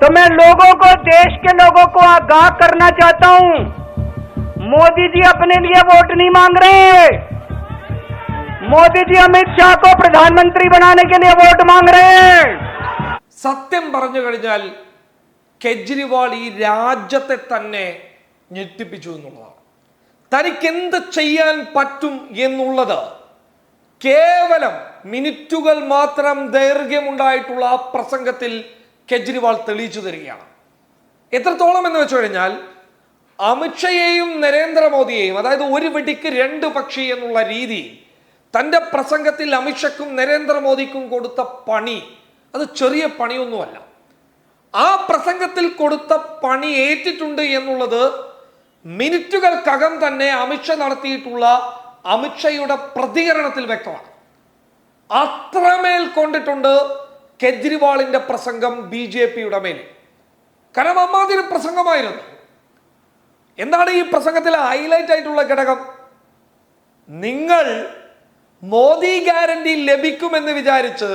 तो मैं लोगों को देश के लोगों को आगाह करना चाहता हूं मोदी जी अपने लिए वोट नहीं मांग रहे मोदी जी अमित शाह को प्रधानमंत्री बनाने के लिए वोट मांग रहे हैं സത്യം പറഞ്ഞു കഴിഞ്ഞാൽ കെജ്രിവാൾ ഈ രാജ്യത്തെ തന്നെ ഞെട്ടിപ്പിച്ചു എന്നുള്ളതാണ് തനിക്ക് എന്ത് ചെയ്യാൻ പറ്റും എന്നുള്ളത് കേവലം മിനിറ്റുകൾ മാത്രം ദൈർഘ്യമുണ്ടായിട്ടുള്ള ആ പ്രസംഗത്തിൽ കെജ്രിവാൾ തെളിയിച്ചു തരികയാണ്. എത്രത്തോളം എന്ന് വെച്ചു കഴിഞ്ഞാൽ അമിത്ഷയെയും നരേന്ദ്രമോദിയെയും അതായത് ഒരു വെടിക്ക് രണ്ട് പക്ഷി എന്നുള്ള രീതി തന്റെ പ്രസംഗത്തിൽ അമിത്ഷയ്ക്കും നരേന്ദ്രമോദിക്കും കൊടുത്ത പണി അത് ചെറിയ പണിയൊന്നുമല്ല. ആ പ്രസംഗത്തിൽ കൊടുത്ത പണി ഏറ്റിട്ടുണ്ട് എന്നുള്ളത് മിനിറ്റുകൾക്കകം തന്നെ അമിത്ഷ നടത്തിയിട്ടുള്ള അമിത്ഷയുടെ പ്രതികരണത്തിൽ വ്യക്തമാണ്. അത്രമേൽ കൊണ്ടിട്ടുണ്ട് കെജ്രിവാളിന്റെ പ്രസംഗം ബി ജെ പിയുടെ മേൽ. കാരണം അമ്മാതിരി പ്രസംഗമായിരുന്നു. എന്താണ് ഈ പ്രസംഗത്തിലെ ഹൈലൈറ്റ് ആയിട്ടുള്ള ഘടകം? നിങ്ങൾ മോദി ഗ്യാരണ്ടി ലഭിക്കുമെന്ന് വിചാരിച്ച്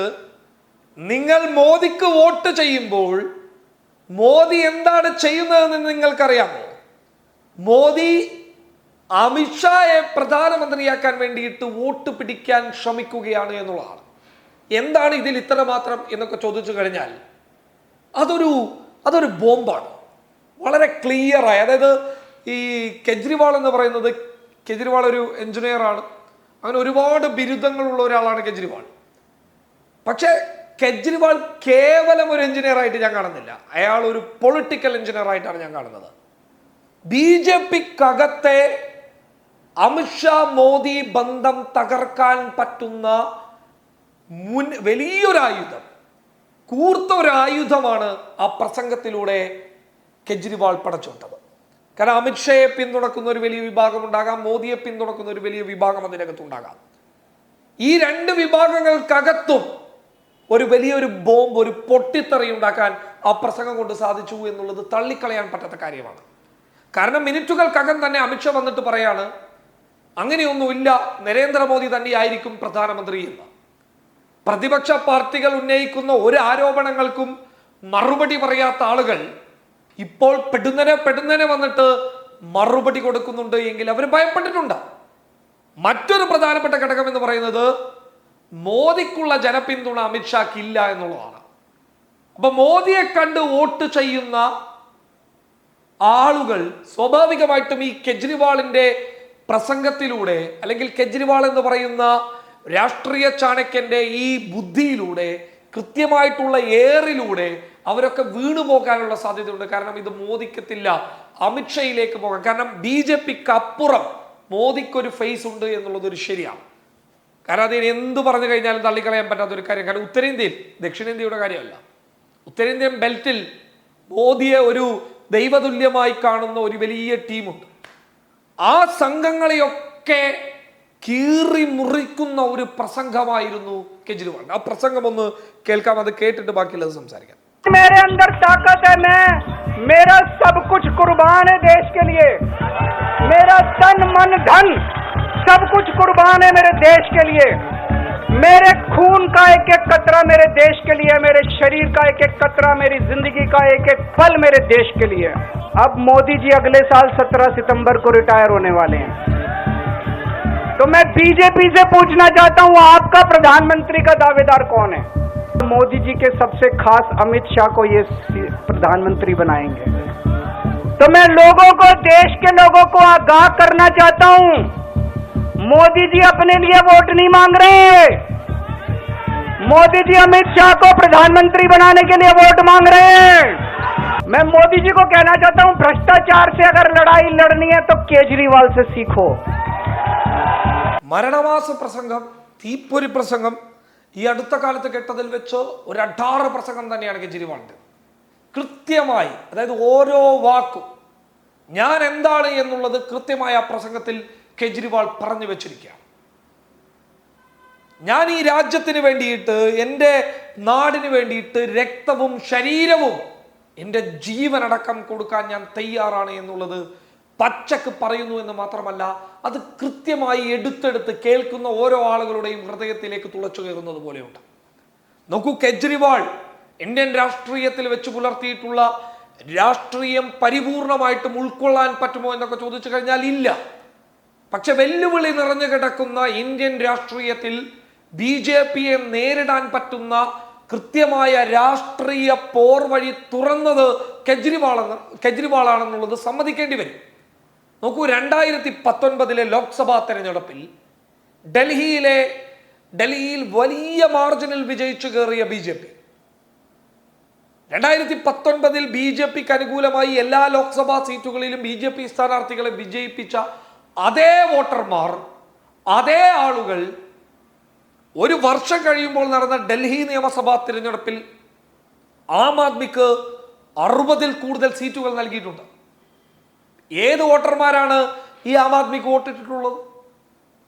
നിങ്ങൾ മോദിക്ക് വോട്ട് ചെയ്യുമ്പോൾ മോദി എന്താണ് ചെയ്യുന്നതെന്ന് നിങ്ങൾക്കറിയാമോ? മോദി അമിത്ഷായെ പ്രധാനമന്ത്രിയാക്കാൻ വേണ്ടിയിട്ട് വോട്ട് പിടിക്കാൻ ശ്രമിക്കുകയാണ് എന്നുള്ളതാണ്. എന്താണ് ഇതിൽ ഇത്രമാത്രം എന്നൊക്കെ ചോദിച്ചു കഴിഞ്ഞാൽ അതൊരു അതൊരു ബോംബാണ്. വളരെ ക്ലിയറായി അതായത് ഈ കെജ്രിവാൾ എന്ന് പറയുന്നത് കെജ്രിവാൾ ഒരു എഞ്ചിനീയറാണ് അങ്ങനെ ഒരുപാട് ബിരുദങ്ങളുള്ള ഒരാളാണ് കെജ്രിവാൾ. പക്ഷേ കെജ്രിവാൾ കേവലം ഒരു എഞ്ചിനീയർ ആയിട്ട് ഞാൻ കാണുന്നില്ല. അയാൾ ഒരു പൊളിറ്റിക്കൽ എഞ്ചിനീയർ ആയിട്ടാണ് ഞാൻ കാണുന്നത്. ബി ജെ പിക്കകത്തെ അമിത്ഷാ മോദി ബന്ധം തകർക്കാൻ പറ്റുന്ന മുൻ വലിയൊരു ആയുധം കൂർത്ത ഒരു ആയുധമാണ് ആ പ്രസംഗത്തിലൂടെ കെജ്രിവാൾ പടച്ചുവിട്ടത് കാരണം അമിത്ഷയെ പിന്തുണക്കുന്ന ഒരു വലിയ വിഭാഗം ഉണ്ടാകാം മോദിയെ പിന്തുണക്കുന്ന ഒരു വലിയ വിഭാഗം അതിനകത്തുണ്ടാകാം ഈ രണ്ട് വിഭാഗങ്ങൾക്കകത്തും ഒരു വലിയൊരു ബോംബ് ഒരു പൊട്ടിത്തെറി ഉണ്ടാക്കാൻ ആ പ്രസംഗം കൊണ്ട് സാധിച്ചു എന്നുള്ളത് തള്ളിക്കളയാൻ പറ്റാത്ത കാര്യമാണ്. കാരണം മിനിറ്റുകൾക്കകം തന്നെ അമിത്ഷാ വന്നിട്ട് പറയാണ് അങ്ങനെയൊന്നുമില്ല നരേന്ദ്രമോദി തന്നെയായിരിക്കും പ്രധാനമന്ത്രി എന്ന്. പ്രതിപക്ഷ പാർട്ടികൾ ഉന്നയിക്കുന്ന ഒരു ആരോപണങ്ങൾക്കും മറുപടി പറയാത്ത ആളുകൾ ഇപ്പോൾ പെടുന്നനെ പെടുന്നനെ വന്നിട്ട് മറുപടി കൊടുക്കുന്നുണ്ട് എങ്കിൽ അവർ ഭയപ്പെട്ടിട്ടുണ്ട്. മറ്റൊരു പ്രധാനപ്പെട്ട ഘടകം എന്ന് പറയുന്നത് മോദിക്കുള്ള ജനപിന്തുണ അമിത്ഷാക്ക് ഇല്ല എന്നുള്ളതാണ്. അപ്പൊ മോദിയെ കണ്ട് വോട്ട് ചെയ്യുന്ന ആളുകൾ സ്വാഭാവികമായിട്ടും ഈ കെജ്രിവാളിന്റെ പ്രസംഗത്തിലൂടെ അല്ലെങ്കിൽ കെജ്രിവാൾ എന്ന് പറയുന്ന രാഷ്ട്രീയ ചാണക്യന്റെ ഈ ബുദ്ധിയിലൂടെ കൃത്യമായിട്ടുള്ള ഏറിലൂടെ അവരൊക്കെ വീണു പോകാനുള്ള സാധ്യതയുണ്ട്. കാരണം ഇത് മോദിക്കത്തില്ല അമിത്ഷയിലേക്ക് പോകാം. കാരണം ബി ജെ പിക്ക് അപ്പുറം മോദിക്കൊരു ഫേസ് ഉണ്ട് എന്നുള്ളത് ഒരു ശരിയാണ്. കാരണം അതിന് എന്ത് പറഞ്ഞു കഴിഞ്ഞാലും തള്ളിക്കളയാൻ പറ്റാത്ത ഒരു കാര്യം. കാരണം ഉത്തരേന്ത്യയിൽ ദക്ഷിണേന്ത്യയുടെ കാര്യമല്ല. ഉത്തരേന്ത്യൻ ബെൽറ്റിൽ മോദിയെ ഒരു ദൈവതുല്യമായി കാണുന്ന ഒരു വലിയ ടീമുണ്ട് ആ സംഘങ്ങളെയൊക്കെ കീറി മുറിക്കുന്ന ഒരു പ്രസംഗമായിരുന്നു കെജ്രിവാൾ ആ പ്രസംഗം ഒന്ന് കേൾക്കാം അത് കേട്ടിട്ട് ബാക്കിയുള്ളത് സംസാരിക്കാം मेरे अंदर ताकत है मैं मेरा सब कुछ कुर्बान है देश के लिए मेरा तन मन धन सब कुछ कुर्बान है मेरे देश के लिए मेरे खून का एक एक कतरा मेरे देश के लिए मेरे शरीर का एक एक कतरा मेरी जिंदगी का एक एक पल मेरे देश के लिए अब मोदी जी अगले साल 17 सितंबर को रिटायर होने वाले हैं तो मैं बीजेपी से पूछना चाहता हूँ, आपका प्रधानमंत्री का दावेदार कौन है? मोदी जी के सबसे खास अमित शाह को ये प्रधानमंत्री बनाएँगे। तो मैं लोगों को, देश के लोगों को आगाह करना चाहता हूँ। मोदी जी अपने लिए वोट नहीं मांग रहे मोदी जी अमित शाह को प्रधानमंत्री बनाने के लिए वोट मांग रहे हैं। मैं मोदी जी को कहना चाहता हूँ, भ्रष्टाचार से अगर लड़ाई लड़नी है तो केजरीवाल से सीखो। മരണമാസ പ്രസംഗം തീപ്പൊരി പ്രസംഗം ഈ അടുത്ത കാലത്ത് കേട്ടതിൽ വെച്ച് ഒരു അഡാറ് പ്രസംഗം തന്നെയാണ് കെജ്രിവാളിന്റെ. കൃത്യമായി അതായത് ഓരോ വാക്കും ഞാൻ എന്താണ് എന്നുള്ളത് കൃത്യമായ ആ പ്രസംഗത്തിൽ കെജ്രിവാൾ പറഞ്ഞു വെച്ചിരിക്കുകയാണ്. ഞാൻ ഈ രാജ്യത്തിന് വേണ്ടിയിട്ട് എന്റെ നാടിന് വേണ്ടിയിട്ട് രക്തവും ശരീരവും എന്റെ ജീവനടക്കം കൊടുക്കാൻ ഞാൻ തയ്യാറാണ് എന്നുള്ളത് പച്ചക്ക് പറയുന്നു എന്ന് മാത്രമല്ല അത് കൃത്യമായി എടുത്തെടുത്ത് കേൾക്കുന്ന ഓരോ ആളുകളുടെയും ഹൃദയത്തിലേക്ക് തുളച്ചു കയറുന്നത് പോലെയുണ്ട്. നോക്കൂ കെജ്രിവാൾ ഇന്ത്യൻ രാഷ്ട്രീയത്തിൽ വെച്ച് പുലർത്തിയിട്ടുള്ള രാഷ്ട്രീയം പരിപൂർണമായിട്ടും ഉൾക്കൊള്ളാൻ പറ്റുമോ എന്നൊക്കെ ചോദിച്ചു കഴിഞ്ഞാൽ ഇല്ല. പക്ഷെ വെല്ലുവിളി നിറഞ്ഞു കിടക്കുന്ന ഇന്ത്യൻ രാഷ്ട്രീയത്തിൽ ബി ജെ പിയെ നേരിടാൻ പറ്റുന്ന കൃത്യമായ രാഷ്ട്രീയ പോർ വഴി തുറന്നത് കെജ്രിവാൾ കെജ്രിവാളാണെന്നുള്ളത് സമ്മതിക്കേണ്ടി വരും. നോക്കൂ രണ്ടായിരത്തി പത്തൊൻപതിലെ ലോക്സഭാ തെരഞ്ഞെടുപ്പിൽ ഡൽഹിയിലെ ഡൽഹിയിൽ വലിയ മാർജിനിൽ വിജയിച്ചു കയറിയ ബി ജെ പി. രണ്ടായിരത്തി പത്തൊൻപതിൽ ബി ജെ പിക്ക് അനുകൂലമായി എല്ലാ ലോക്സഭാ സീറ്റുകളിലും ബി ജെ പി സ്ഥാനാർത്ഥികളെ വിജയിപ്പിച്ച അതേ വോട്ടർമാർ അതേ ആളുകൾ ഒരു വർഷം കഴിയുമ്പോൾ നടന്ന ഡൽഹി നിയമസഭാ തിരഞ്ഞെടുപ്പിൽ ആം ആദ്മിക്ക് അറുപതിൽ കൂടുതൽ സീറ്റുകൾ നൽകിയിട്ടുണ്ട്. ഏത് വോട്ടർമാരാണ് ഈ ആം ആദ്മിക്ക് വോട്ടിട്ടിട്ടുള്ളത്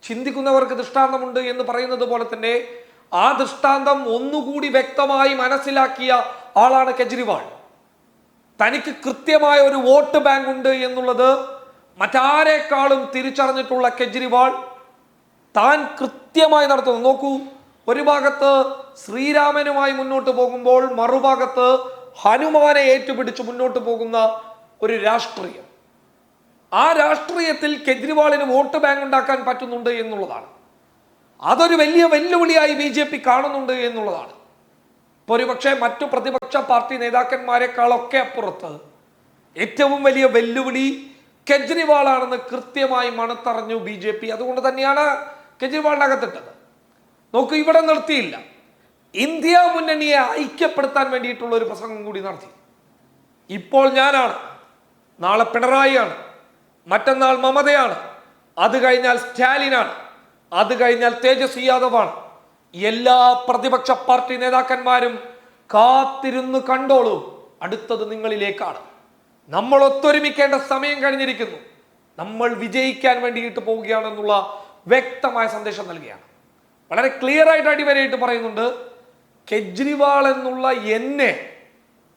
ചിന്തിക്കുന്നവർക്ക് ദൃഷ്ടാന്തമുണ്ട് എന്ന് പറയുന്നത് പോലെ തന്നെ ആ ദൃഷ്ടാന്തം ഒന്നുകൂടി വ്യക്തമായി മനസ്സിലാക്കിയ ആളാണ് കെജ്രിവാൾ. തനിക്ക് കൃത്യമായ ഒരു വോട്ട് ബാങ്ക് ഉണ്ട് എന്നുള്ളത് മറ്റാരെക്കാളും തിരിച്ചറിഞ്ഞിട്ടുള്ള കെജ്രിവാൾ താൻ കൃത്യമായി നടത്തുന്നു. നോക്കൂ ഒരു ഭാഗത്ത് ശ്രീരാമനുമായി മുന്നോട്ട് പോകുമ്പോൾ മറുഭാഗത്ത് ഹനുമാനെ ഏറ്റുപിടിച്ച് മുന്നോട്ട് പോകുന്ന ഒരു രാഷ്ട്രീയം. ആ രാഷ്ട്രീയത്തിൽ കെജ്രിവാളിന് വോട്ട് ബാങ്ക് ഉണ്ടാക്കാൻ പറ്റുന്നുണ്ട് എന്നുള്ളതാണ്. അതൊരു വലിയ വെല്ലുവിളിയായി ബി ജെ പി കാണുന്നുണ്ട് എന്നുള്ളതാണ്. ഒരുപക്ഷെ മറ്റു പ്രതിപക്ഷ പാർട്ടി നേതാക്കന്മാരെക്കാളൊക്കെ അപ്പുറത്ത് ഏറ്റവും വലിയ വെല്ലുവിളി കെജ്രിവാളാണെന്ന് കൃത്യമായി മണത്തറിഞ്ഞു ബി ജെ പി. അതുകൊണ്ട് തന്നെയാണ് കെജ്രിവാളിന് അകത്തിട്ടത്. നോക്കൂ ഇവിടെ നിർത്തിയില്ല. ഇന്ത്യ മുന്നണിയെ ഐക്യപ്പെടുത്താൻ വേണ്ടിയിട്ടുള്ള ഒരു പ്രസംഗം കൂടി നടത്തി. ഇപ്പോൾ ഞാനാണ് നാളെ പിണറായിയാണ്. മറ്റന്നാൾ മമതയാണ്. അത് കഴിഞ്ഞാൽ സ്റ്റാലിനാണ്. അത് കഴിഞ്ഞാൽ തേജസ്വി യാദവാണ്. എല്ലാ പ്രതിപക്ഷ പാർട്ടി നേതാക്കന്മാരും കാത്തിരുന്ന് കണ്ടോളൂ. അടുത്തത് നിങ്ങളിലേക്കാണ്. നമ്മൾ ഒത്തൊരുമിക്കേണ്ട സമയം കഴിഞ്ഞിരിക്കുന്നു. നമ്മൾ വിജയിക്കാൻ വേണ്ടിയിട്ട് പോവുകയാണെന്നുള്ള വ്യക്തമായ സന്ദേശം നൽകുകയാണ് വളരെ ക്ലിയർ ആയിട്ട് അടിവരയിട്ട് പറയുന്നുണ്ട് കെജ്രിവാൾ എന്നുള്ള എന്നെ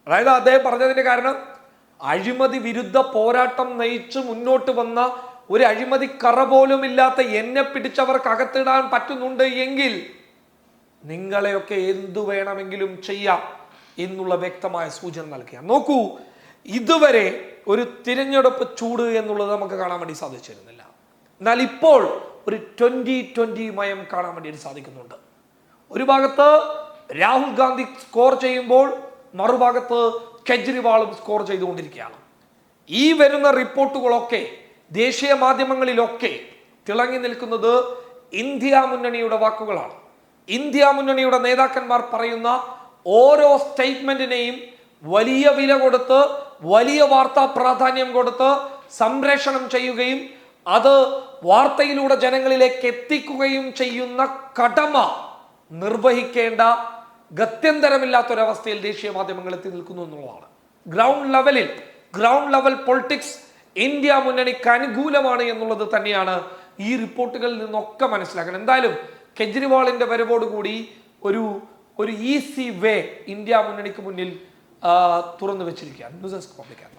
അതായത് അദ്ദേഹം പറഞ്ഞതിന്റെ കാരണം അഴിമതി വിരുദ്ധ പോരാട്ടം നയിച്ച് മുന്നോട്ട് വന്ന ഒരു അഴിമതി കറ പോലും ഇല്ലാത്ത എന്നെ പിടിച്ചവർക്ക് അകത്തിടാൻ പറ്റുന്നുണ്ട് എങ്കിൽ നിങ്ങളെയൊക്കെ എന്തു വേണമെങ്കിലും ചെയ്യാം എന്നുള്ള വ്യക്തമായ സൂചന നൽകുക നോക്കൂ ഇതുവരെ ഒരു തിരഞ്ഞെടുപ്പ് ചൂട് എന്നുള്ളത് നമുക്ക് കാണാൻ വേണ്ടി സാധിച്ചിരുന്നില്ല. എന്നാൽ ഇപ്പോൾ ഒരു ട്വന്റി ട്വന്റി മയം കാണാൻ വേണ്ടി സാധിക്കുന്നുണ്ട്. ഒരു ഭാഗത്ത് രാഹുൽ ഗാന്ധി സ്കോർ ചെയ്യുമ്പോൾ മറുഭാഗത്ത് കെജ്രിവാളും സ്കോർ ചെയ്തുകൊണ്ടിരിക്കുകയാണ്. ഈ വരുന്ന റിപ്പോർട്ടുകളൊക്കെ ദേശീയ മാധ്യമങ്ങളിലൊക്കെ തിളങ്ങി നിൽക്കുന്നത് ഇന്ത്യ മുന്നണിയുടെ വാക്കുകളാണ്. ഇന്ത്യ മുന്നണിയുടെ നേതാക്കന്മാർ പറയുന്ന ഓരോ സ്റ്റേറ്റ്മെന്റിനെയും വലിയ വില കൊടുത്ത് വലിയ വാർത്താ പ്രാധാന്യം കൊടുത്ത് സംപ്രേഷണം ചെയ്യുകയും അത് വാർത്തയിലൂടെ ജനങ്ങളിലേക്ക് എത്തിക്കുകയും ചെയ്യുന്ന കടമ നിർവഹിക്കേണ്ട ഗത്യന്തരമില്ലാത്തൊരവസ്ഥയിൽ ദേശീയ മാധ്യമങ്ങൾ എത്തി നിൽക്കുന്നു എന്നുള്ളതാണ്. ഗ്രൗണ്ട് ലെവലിൽ ഗ്രൗണ്ട് ലെവൽ പൊളിറ്റിക്സ് ഇന്ത്യ മുന്നണിക്ക് അനുകൂലമാണ് എന്നുള്ളത് തന്നെയാണ് ഈ റിപ്പോർട്ടുകളിൽ നിന്നൊക്കെ മനസ്സിലാക്കണം എന്തായാലും കെജ്രിവാളിന്റെ വരവോടുകൂടി ഒരു ഒരു ഈസി വേ ഇന്ത്യ മുന്നണിക്ക് മുന്നിൽ തുറന്നു വെച്ചിരിക്കുകയാണ് ന്യൂസ് ഡെസ്ക് പബ്ലിക്കാണ്